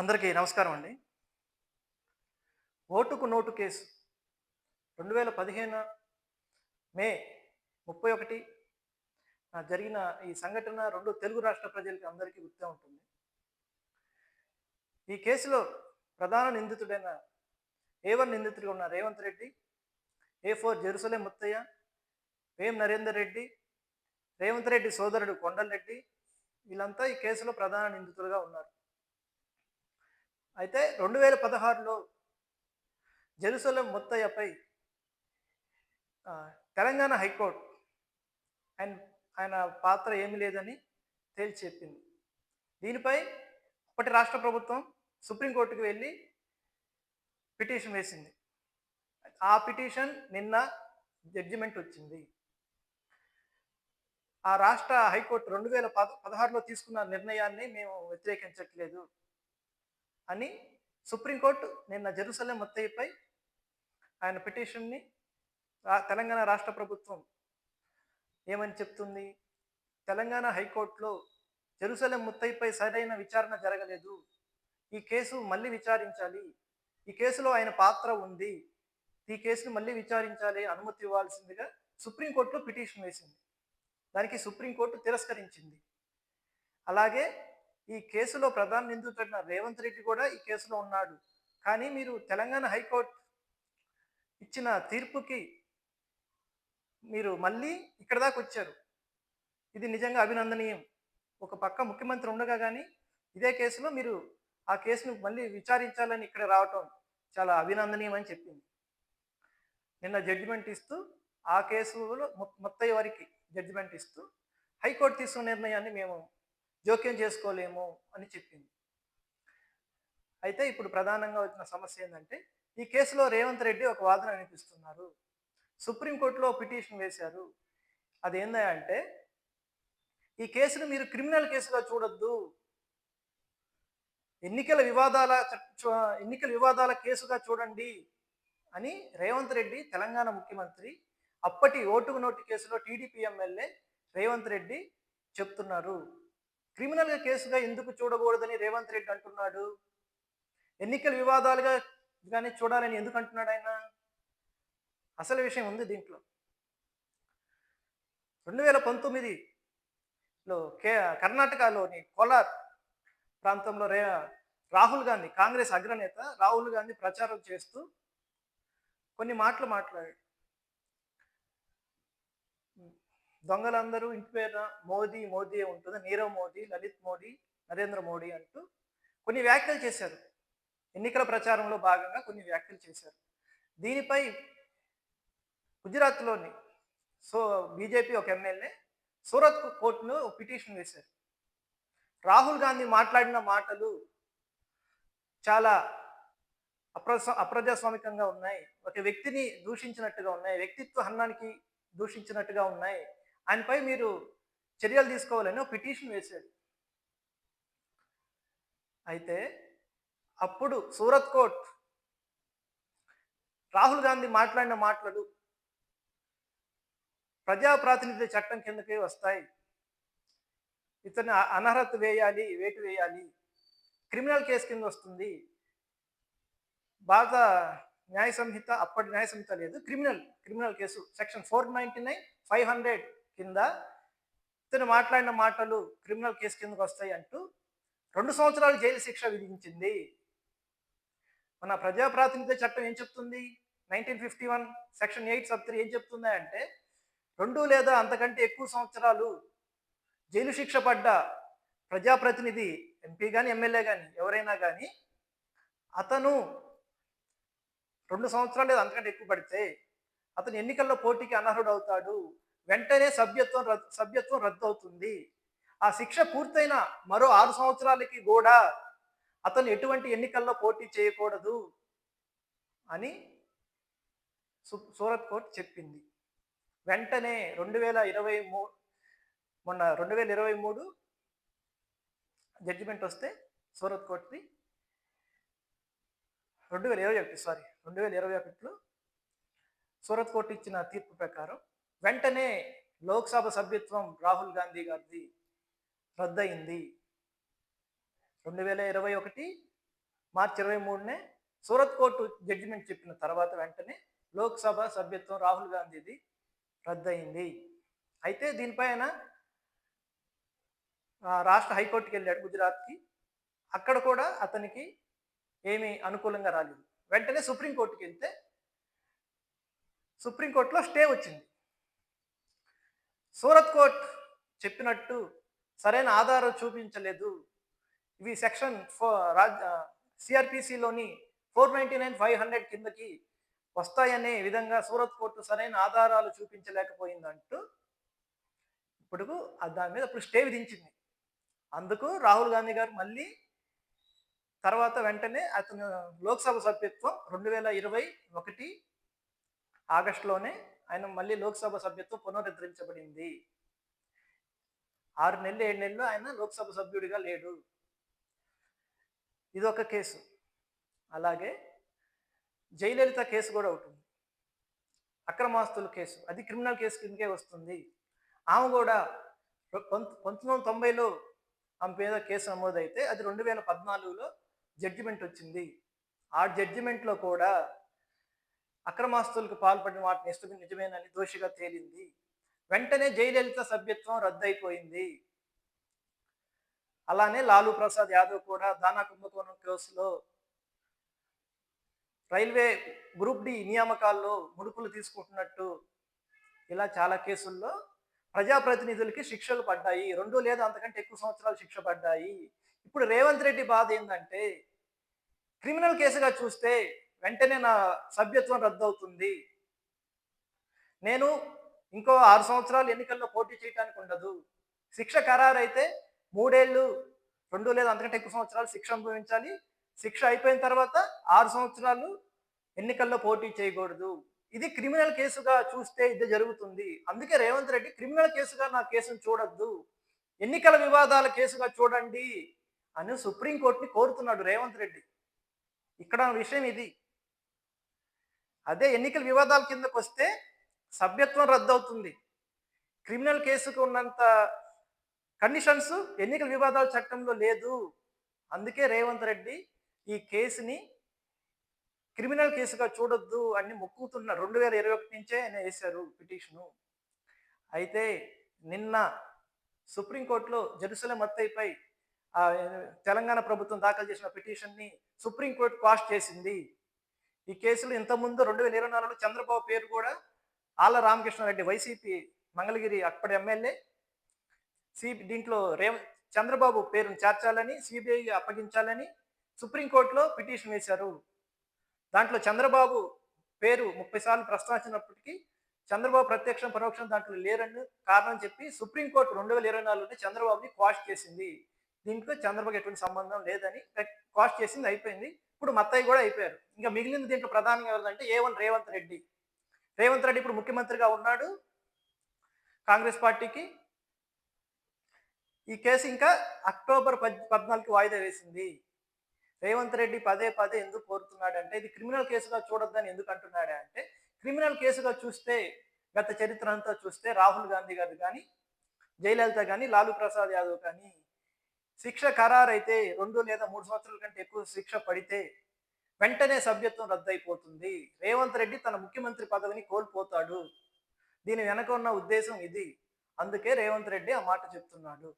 అందరికీ నమస్కారం అండి. ఓటుకు నోటు కేసు రెండు వేల పదిహేను మే ముప్పై ఒకటి జరిగిన ఈ సంఘటన రెండు తెలుగు రాష్ట్ర ప్రజలకి అందరికీ గుర్తే ఉంటుంది. ఈ కేసులో ప్రధాన నిందితుడైన ఏ వన్ నిందితుడిగా ఉన్న Revanth Reddy A four Jerusalem Muthaiah Vem Narender Reddy Revanth Reddy సోదరుడు కొండల్ రెడ్డి వీళ్ళంతా ఈ కేసులో ప్రధాన నిందితులుగా ఉన్నారు. అయితే రెండు వేల పదహారులో జెరూసలం ముత్తయ్యపై తెలంగాణ హైకోర్టు ఆయన ఆయన పాత్ర ఏమీ లేదని తేల్చి చెప్పింది. దీనిపై అప్పటి రాష్ట్ర ప్రభుత్వం సుప్రీంకోర్టుకు వెళ్ళి పిటిషన్ వేసింది. ఆ పిటిషన్ నిన్న జడ్జిమెంట్ వచ్చింది. ఆ రాష్ట్ర హైకోర్టు రెండు వేల పద పదహారులో తీసుకున్న నిర్ణయాన్ని మేము వ్యతిరేకించట్లేదు. అని సుప్రీంకోర్టు నిన్న జెరూసలేం ముత్తయ్యపై ఆయన పిటిషన్ని తెలంగాణ రాష్ట్ర ప్రభుత్వం ఏమని చెప్తుంది? తెలంగాణ హైకోర్టులో జెరూసలేం ముత్తయ్యపై సరైన విచారణ జరగలేదు. ఈ కేసు మళ్ళీ విచారించాలి. ఈ కేసులో ఆయన పాత్ర ఉంది. ఈ కేసును మళ్ళీ విచారించాలి అనుమతి ఇవ్వాల్సిందిగా సుప్రీంకోర్టులో పిటిషన్ వేసింది. దానికి సుప్రీంకోర్టు తిరస్కరించింది. అలాగే ఈ కేసులో ప్రధాన నిందితుడైన రేవంత్ రెడ్డి కూడా ఈ కేసులో ఉన్నాడు. కానీ మీరు తెలంగాణ హైకోర్టు ఇచ్చిన తీర్పుకి మీరు మళ్ళీ ఇక్కడ దాకా వచ్చారు. ఇది నిజంగా అభినందనీయం. ఒక పక్క ముఖ్యమంత్రి ఉండగా కానీ ఇదే కేసులో మీరు ఆ కేసును మళ్ళీ విచారించాలని ఇక్కడ రావటం చాలా అభినందనీయం అని చెప్పింది. నిన్న జడ్జిమెంట్ ఇస్తూ ఆ కేసులో మొ- మొత్తయ్య వారికి జడ్జిమెంట్ ఇస్తూ హైకోర్టు తీసుకున్న నిర్ణయాన్ని మేము జోక్యం చేసుకోలేము అని చెప్పింది. అయితే ఇప్పుడు ప్రధానంగా వచ్చిన సమస్య ఏంటంటే ఈ కేసులో రేవంత్ రెడ్డి ఒక వాదన వినిపిస్తున్నారు. సుప్రీంకోర్టులో పిటిషన్ వేశారు. అదేందంటే ఈ కేసును మీరు క్రిమినల్ కేసుగా చూడొద్దు. ఎన్నికల వివాదాల ఎన్నికల వివాదాల కేసుగా చూడండి అని రేవంత్ రెడ్డి తెలంగాణ ముఖ్యమంత్రి అప్పటి ఓటుకు నోటు కేసులో టీడీపీ ఎమ్మెల్యే రేవంత్ రెడ్డి చెప్తున్నారు. క్రిమినల్గా కేసుగా ఎందుకు చూడకూడదని రేవంత్ రెడ్డి అంటున్నాడు? ఎన్నికల వివాదాలుగా కానీ చూడాలని ఎందుకు అంటున్నాడు ఆయన? అసలు విషయం ఉంది దీంట్లో. రెండు వేల పంతొమ్మిదిలో కే కర్ణాటకలోని కోలార్ ప్రాంతంలో రే రాహుల్ గాంధీ కాంగ్రెస్ అగ్రనేత రాహుల్ గాంధీ ప్రచారం చేస్తూ కొన్ని మాటలు మాట్లాడాడు. దొంగలందరూ ఇంటి పేరున మోదీ మోదీ ఉంటుంది. నీరవ్ మోదీ లలిత్ మోదీ నరేంద్ర మోడీ అంటూ కొన్ని వ్యాఖ్యలు చేశారు. ఎన్నికల ప్రచారంలో భాగంగా కొన్ని వ్యాఖ్యలు చేశారు. దీనిపై గుజరాత్లోని సో బీజేపీ ఒక ఎమ్మెల్యే సూరత్ కోర్టులో పిటిషన్ వేశారు. రాహుల్ గాంధీ మాట్లాడిన మాటలు చాలా అప్రజ అప్రజాస్వామికంగా ఉన్నాయి. ఒక వ్యక్తిని దూషించినట్టుగా ఉన్నాయి. వ్యక్తిత్వ హన్నానికి దూషించినట్టుగా ఉన్నాయి. ఆయనపై మీరు చర్యలు తీసుకోవాలని ఒక పిటిషన్ వేశాడు. అయితే అప్పుడు సూరత్ కోర్ట్ రాహుల్ గాంధీ మాట్లాడిన మాటలు ప్రజాప్రాతినిధ్య చట్టం కిందకే వస్తాయి. ఇతను అనర్హత వేయాలి వేటు వేయాలి క్రిమినల్ కేసు కింద వస్తుంది. భారత న్యాయ సంహిత అప్పటి న్యాయ సంహిత లేదు criminal criminal case section four ninety nine five hundred కింద ఇతను మాట్లాడిన మాటలు క్రిమినల్ కేసు కిందకు వస్తాయి అంటూ రెండు సంవత్సరాలు జైలు శిక్ష విధించింది. మన ప్రజా ప్రాతినిధ్య చట్టం ఏం చెప్తుంది? Nineteen fifty one section eight sub three ఏం చెప్తుంది అంటే రెండు లేదా అంతకంటే ఎక్కువ సంవత్సరాలు జైలు శిక్ష పడ్డ ప్రజాప్రతినిధి ఎంపీ కానీ ఎమ్మెల్యే కానీ ఎవరైనా కానీ అతను రెండు సంవత్సరాలు లేదా అంతకంటే ఎక్కువ పడితే అతను ఎన్నికల్లో పోటీకి అనర్హుడు అవుతాడు వెంటనే సభ్యత్వం రద్దు సభ్యత్వం రద్దు అవుతుంది ఆ శిక్ష పూర్తయిన మరో ఆరు సంవత్సరాలకి కూడా అతను ఎటువంటి ఎన్నికల్లో పోటీ చేయకూడదు అని సు- సూరత్ కోర్టు చెప్పింది. వెంటనే రెండు వేల ఇరవై మూ మొన్న రెండు వేల ఇరవై మూడు జడ్జిమెంట్ వస్తే సూరత్ కోర్టుది. రెండు వేల ఇరవై ఒకటి సారీ రెండు వేల ఇరవై ఒకటిలో సూరత్ కోర్టు ఇచ్చిన తీర్పు ప్రకారం వెంటనే లోక్సభ సభ్యత్వం రాహుల్ గాంధీ గారిది రద్దయింది. రెండు వేల ఇరవై ఒకటి మార్చి ఇరవై మూడునే సూరత్ కోర్టు జడ్జిమెంట్ చెప్పిన తర్వాత వెంటనే లోక్సభ సభ్యత్వం రాహుల్ గాంధీది రద్దయింది. అయితే దీనిపైన రాష్ట్ర హైకోర్టుకి వెళ్ళాడు గుజరాత్కి. అక్కడ కూడా అతనికి ఏమీ అనుకూలంగా రాలేదు. వెంటనే సుప్రీంకోర్టుకి వెళ్తే సుప్రీంకోర్టులో స్టే వచ్చింది. సూరత్ కోర్ట్ చెప్పినట్టు సరైన ఆధారం చూపించలేదు. ఇవి సెక్షన్ ఫో రాజ్ సిఆర్పిసిలోని four ninety nine five hundred కిందకి వస్తాయనే విధంగా సూరత్ కోర్టు సరైన ఆధారాలు చూపించలేకపోయిందంటూ ఇప్పుడు దాని మీద ఇప్పుడు స్టే విధించింది. అందుకు రాహుల్ గాంధీ గారు మళ్ళీ తర్వాత వెంటనే అతను లోక్సభ సభ్యత్వం రెండు వేల ఇరవై ఒకటి ఆగస్టులోనే ఆయన మళ్ళీ లోక్సభ సభ్యత్వం పునరుద్ధరించబడింది. ఆరు నెలలు ఏడు నెలలు ఆయన లోక్సభ సభ్యుడిగా లేడు. ఇది ఒక కేసు. అలాగే జయలలిత కేసు కూడా ఒకటి. అక్రమాస్తుల కేసు. అది క్రిమినల్ కేసు కిందకే వస్తుంది. ఆమె కూడా పంతొమ్మిది వందల తొంభైలో ఆమె మీద కేసు నమోదైతే అది రెండు వేల పద్నాలుగులో జడ్జిమెంట్ వచ్చింది. ఆ జడ్జిమెంట్లో కూడా అక్రమాస్తులకు పాల్పడిన వాటిని ఇష్టం నిజమేనని దోషిగా తేలింది. వెంటనే జయలలిత సభ్యత్వం రద్దయిపోయింది. అలానే లాలూ ప్రసాద్ యాదవ్ కూడా దానా కుంభకోణం కేసులో రైల్వే గ్రూప్ డి నియామకాల్లో ముడుపులు తీసుకుంటున్నట్టు ఇలా చాలా కేసుల్లో ప్రజాప్రతినిధులకి శిక్షలు పడ్డాయి. రెండు లేదా అంతకంటే ఎక్కువ సంవత్సరాలు శిక్ష పడ్డాయి. ఇప్పుడు రేవంత్ రెడ్డి బాధ ఏంటంటే క్రిమినల్ కేసుగా చూస్తే వెంటనే నా సభ్యత్వం రద్దవుతుంది. నేను ఇంకో ఆరు సంవత్సరాలు ఎన్నికల్లో పోటీ చేయడానికి ఉండదు. శిక్ష ఖరారైతే మూడేళ్ళు రెండు లేదా అంతకంటే ఎక్కువ సంవత్సరాలు శిక్ష అనుభవించాలి. శిక్ష అయిపోయిన తర్వాత ఆరు సంవత్సరాలు ఎన్నికల్లో పోటీ చేయకూడదు. ఇది క్రిమినల్ కేసుగా చూస్తే ఇది జరుగుతుంది. అందుకే రేవంత్ రెడ్డి క్రిమినల్ కేసుగా నా కేసును చూడొద్దు. ఎన్నికల వివాదాల కేసుగా చూడండి అని సుప్రీంకోర్టుని కోరుతున్నాడు రేవంత్ రెడ్డి. ఇక్కడ విషయం ఇది. అదే ఎన్నికల వివాదాల కిందకు వస్తే సభ్యత్వం రద్దవుతుంది. క్రిమినల్ కేసుకు ఉన్నంత కండిషన్స్ ఎన్నికల వివాదాల చట్టంలో లేదు. అందుకే రేవంత్ రెడ్డి ఈ కేసుని క్రిమినల్ కేసుగా చూడొద్దు అని మొక్కుతున్న రెండు వేల ఇరవై ఒకటి నుంచే ఆయన వేశారు పిటిషను. అయితే నిన్న సుప్రీంకోర్టులో జెరూసలం అత్తయ్యపై ఆ, తెలంగాణ ప్రభుత్వం దాఖలు చేసిన పిటిషన్ని సుప్రీంకోర్టు క్వాష్ చేసింది. ఈ కేసులు ఇంతకుముందు రెండు వేల ఇరవై నాలుగులో చంద్రబాబు పేరు కూడా ఆళ్ళ రామకృష్ణారెడ్డి వైసీపీ మంగళగిరి అప్పటి ఎమ్మెల్యే. సి దీంట్లో రే చంద్రబాబు పేరును చేర్చాలని సిబిఐ అప్పగించాలని సుప్రీంకోర్టులో పిటిషన్ వేశారు. దాంట్లో చంద్రబాబు పేరు ముప్పై సార్లు ప్రస్తావించినప్పటికీ చంద్రబాబు ప్రత్యక్షం పరోక్షం దాంట్లో లేరని కారణం చెప్పి సుప్రీంకోర్టు రెండు వేల ఇరవై నాలుగులో చంద్రబాబుని క్వాష్ చేసింది. దీంట్లో చంద్రబాబు ఎటువంటి సంబంధం లేదని క్వాష్ చేసింది అయిపోయింది. ఇప్పుడు మత్తయ్య కూడా అయిపోయారు. ఇంకా మిగిలిన దీంట్లో ప్రధానంగా ఎవరంటే ఏ వన్ రేవంత్ రెడ్డి. రేవంత్ రెడ్డి ఇప్పుడు ముఖ్యమంత్రిగా ఉన్నాడు. కాంగ్రెస్ పార్టీకి ఈ కేసు ఇంకా అక్టోబర్ పద్ పద్నాలుగుకి వాయిదా వేసింది. రేవంత్ రెడ్డి పదే పదే ఎందుకు కోరుతున్నాడు అంటే ఇది క్రిమినల్ కేసుగా చూడొద్దని ఎందుకు అంటున్నాడే అంటే క్రిమినల్ కేసుగా చూస్తే గత చరిత్ర అంతా చూస్తే రాహుల్ గాంధీ గారు కానీ జయలలిత కానీ లాలూ ప్రసాద్ యాదవ్ కానీ శిక్ష ఖరారైతే రెండు లేదా మూడు సంవత్సరాల కంటే ఎక్కువ శిక్ష పడితే వెంటనే సభ్యత్వం రద్దయిపోతుంది. రేవంత్ రెడ్డి తన ముఖ్యమంత్రి పదవిని కోల్పోతాడు. దీని వెనక ఉన్న ఉద్దేశం ఇది. అందుకే రేవంత్ రెడ్డి ఆ మాట చెప్తున్నాడు.